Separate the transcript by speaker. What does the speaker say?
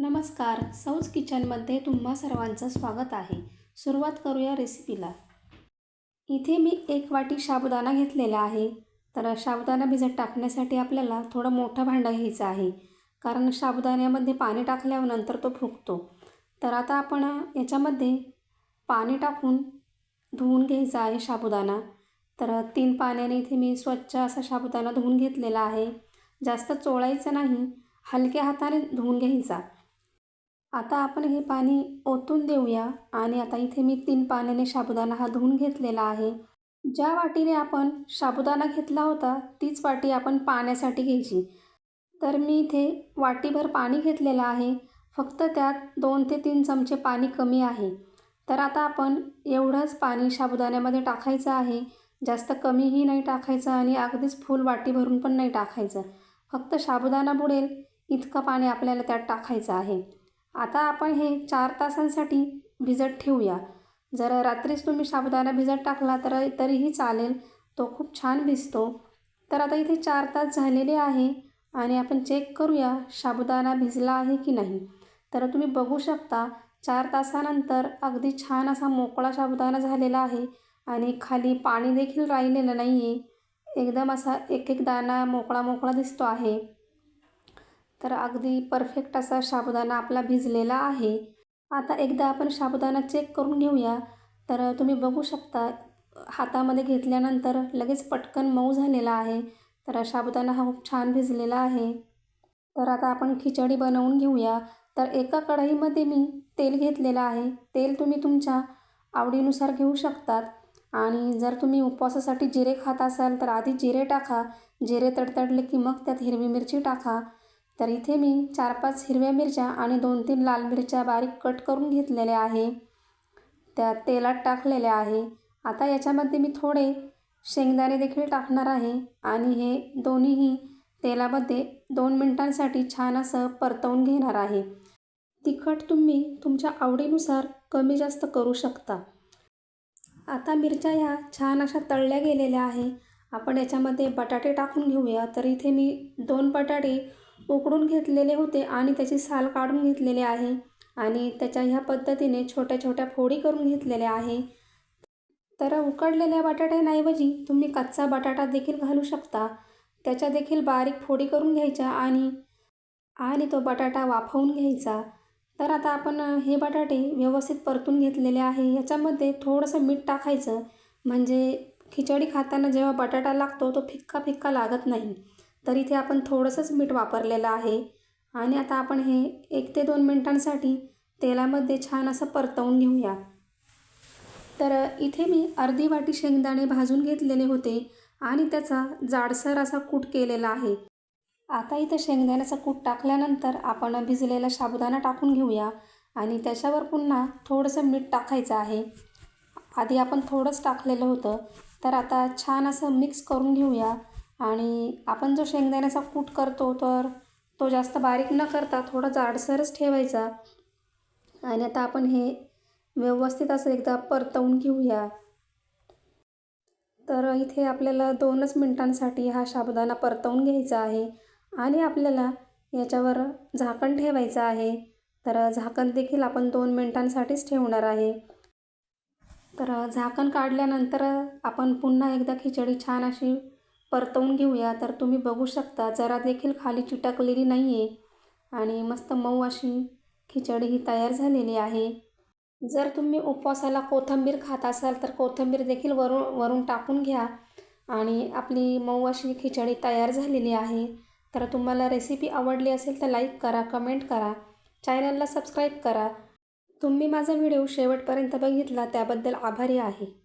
Speaker 1: नमस्कार सौज किचनमध्ये तुम्हा सर्वांचं स्वागत आहे. सुरुवात करूया रेसिपीला. इथे मी एक वाटी साबुदाणा घेतलेला आहे. तर साबुदाणा भिजत टाकण्यासाठी आपल्याला थोडं मोठं भांडं घ्यायचं आहे. कारण साबुदाण्यामध्ये पाणी टाकल्यावर नंतर तो फुगतो. तर आता आपण याच्यामध्ये पाणी टाकून धुवून घ्यायचा आहे साबुदाणा. तर तीन पाण्याने इथे मी स्वच्छ असा साबुदाणा धुवून घेतलेला आहे. जास्त चोळायचं नाही. हलक्या हाताने धुवून घ्यायचा. आता आपण हे पाणी ओतून देऊया आणि आता इथे मी तीन पाण्याने साबुदाणा हा धुवून घेतलेला आहे. ज्या वाटीने आपण साबुदाणा घेतला होता तीच वाटी आपण पाण्यासाठी घ्यायची. तर मी इथे वाटीभर पाणी घेतलेलं आहे. फक्त त्यात दोन ते तीन चमचे पाणी कमी आहे. तर आता आपण एवढंच पाणी साबुदाण्यामध्ये टाकायचं आहे. जास्त कमीही नाही टाकायचं आणि अगदीच फुल वाटी भरून पण नाही टाकायचं. फक्त साबुदाणा बुडेल इतकं पाणी आपल्याला त्यात टाकायचं आहे. आता आपण हे चार तासांसाठी भिजत ठेवूया. जर रात्रीच तुम्ही साबुदाणा भिजत टाकला तर तरीही चालेल. तो खूप छान भिजतो. तर आता इथे चार तास झालेले आहे आणि आपण चेक करूया साबुदाणा भिजला आहे की नाही. तर तुम्ही बघू शकता चार तासानंतर अगदी छान असा मोकळा साबुदाणा झालेला आहे आणि खाली पाणी देखील राहिलेलं नाही आहे एकदम असा एक एक दाणा मोकळा मोकळा दिसतो आहे. तर अगदी परफेक्ट असा साबुदाणा आपला भिजलेला आहे. आता एकदा आपण साबुदाणा चेक करून घेऊया. तर तुम्ही बघू शकता हातामध्ये घेतल्यानंतर लगेच पटकन मऊ झालेला आहे. तर साबुदाणा हा खूप छान भिजलेला आहे. तर आता आपण खिचडी बनवून घेऊया. तर एका कढईमध्ये मी तेल घेतलेलं आहे. तेल तुम्ही तुमच्या आवडीनुसार घेऊ शकतात. आणि जर तुम्ही उपवासासाठी जिरे खात असाल तर आधी जिरे टाका. जिरे तडतडले की मग त्यात हिरवी मिरची टाका. तर इथे मी चार पाच हिरव्या मिरच्या आणि दोन तीन लाल मिरच्या बारीक कट करून घेतलेल्या आहे. त्या तेलात टाकलेल्या आहे. आता याच्यामध्ये मी थोडे शेंगदाणे देखील टाकणार आहे आणि हे दोन्हीही तेलामध्ये दोन मिनटांसाठी छान असं परतवून घेणार आहे. तिखट तुम्ही तुमच्या आवडीनुसार कमी जास्त करू शकता. आता मिरच्या ह्या छान अशा तळल्या गेलेल्या आहे. आपण याच्यामध्ये बटाटे टाकून घेऊया. तर इथे मी दोन बटाटे उकडून घेतलेले होते आणि त्याची साल काढून घेतलेले आहे आणि त्याच्या ह्या पद्धतीने छोट्या छोट्या फोडी करून घेतलेल्या आहे. तर उकडलेल्या बटाट्यांऐवजी तुम्ही कच्चा बटाटा देखील घालू शकता. त्याच्या देखील बारीक फोडी करून घ्यायच्या आणि आणि तो बटाटा वाफवून घ्यायचा. तर आता आपण हे बटाटे व्यवस्थित परतून घेतलेले आहे. याच्यामध्ये थोडंसं मीठ टाकायचं. म्हणजे खिचडी खाताना जेव्हा बटाटा लागतो तो फिक्का फिक्का लागत नाही. तर इथे आपण थोडंसंच मीठ वापरलेलं आहे. आणि आता आपण हे एक ते दोन मिनटांसाठी तेलामध्ये छान असं परतवून घेऊया. तर इथे मी अर्धी वाटी शेंगदाणे भाजून घेतलेले होते आणि त्याचा जाडसर असा कूट केलेला आहे. आता इथं शेंगदाण्याचा कूट टाकल्यानंतर आपण भिजलेला साबुदाणा टाकून घेऊया आणि त्याच्यावर पुन्हा थोडंसं मीठ टाकायचं आहे. आधी आपण थोडंच टाकलेलं होतं. तर आता छान असं मिक्स करून घेऊया. आणि आपण जो शेंगदाण्याचा कूट करतो तर तो जास्त बारीक न करता थोडा जाडसरच ठेवायचा. आणि आता आपण हे व्यवस्थित असं एकदा परतवून घेऊया. तर इथे आपल्याला दोनच मिनटांसाठी हा साबुदाणा परतवून घ्यायचा आहे आणि आपल्याला याच्यावर झाकण ठेवायचं आहे. तर झाकण देखील आपण दोन मिनटांसाठीच ठेवणार आहे. तर झाकण काढल्यानंतर आपण पुन्हा एकदा खिचडी छान अशी परतवून घेऊया. तर तुम्ही बघू शकता जरा देखील खाली चिटकलेली नाही आहे आणि मस्त मऊ अशी खिचडी ही तयार झालेली आहे. जर तुम्ही उपवासाला कोथिंबीर खात असाल तर कोथिंबीर देखील वरून वरून टाकून घ्या आणि आपली मऊ अशी खिचडी तयार झालेली आहे. तर तुम्हाला रेसिपी आवडली असेल तर लाईक करा कमेंट करा चॅनलला सबस्क्राईब करा. तुम्ही माझा व्हिडिओ शेवटपर्यंत बघितला त्याबद्दल आभारी आहे.